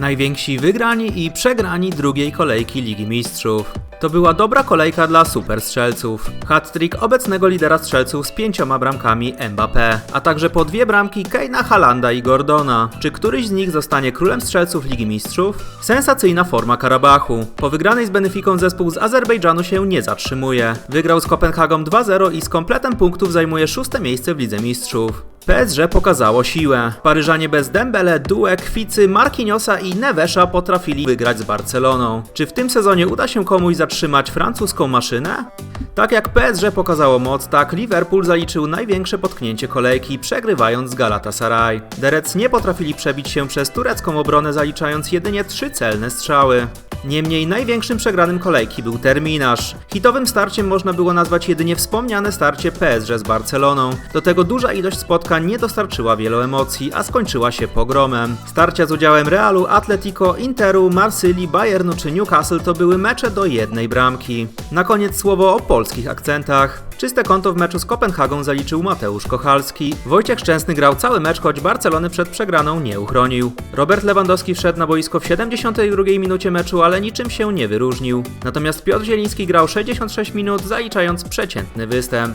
Najwięksi wygrani i przegrani drugiej kolejki Ligi Mistrzów. To była dobra kolejka dla super strzelców. Hat-trick obecnego lidera strzelców z pięcioma bramkami Mbappé, a także po dwie bramki Keina Halanda i Gordona. Czy któryś z nich zostanie królem strzelców Ligi Mistrzów? Sensacyjna forma Karabachu. Po wygranej z Benefiką zespół z Azerbejdżanu się nie zatrzymuje. Wygrał z Kopenhagą 2-0 i z kompletem punktów zajmuje szóste miejsce w Lidze Mistrzów. PSG pokazało siłę. Paryżanie bez Dembele, Due, Kwicy, Marquinhosa i Nevesza potrafili wygrać z Barceloną. Czy w tym sezonie uda się komuś zatrzymać francuską maszynę? Tak jak PSG pokazało moc, tak Liverpool zaliczył największe potknięcie kolejki, przegrywając z Galatasaray. Derec nie potrafili przebić się przez turecką obronę, zaliczając jedynie trzy celne strzały. Niemniej największym przegranym kolejki był terminarz. Hitowym starciem można było nazwać jedynie wspomniane starcie PSG z Barceloną. Do tego duża ilość spotkań nie dostarczyła wielu emocji, a skończyła się pogromem. Starcia z udziałem Realu, Atletico, Interu, Marsylii, Bayernu czy Newcastle to były mecze do jednej bramki. Na koniec słowo o polskich akcentach. Czyste konto w meczu z Kopenhagą zaliczył Mateusz Kochalski. Wojciech Szczęsny grał cały mecz, choć Barcelony przed przegraną nie uchronił. Robert Lewandowski wszedł na boisko w 72 minucie meczu, ale niczym się nie wyróżnił. Natomiast Piotr Zieliński grał 66 minut, zaliczając przeciętny występ.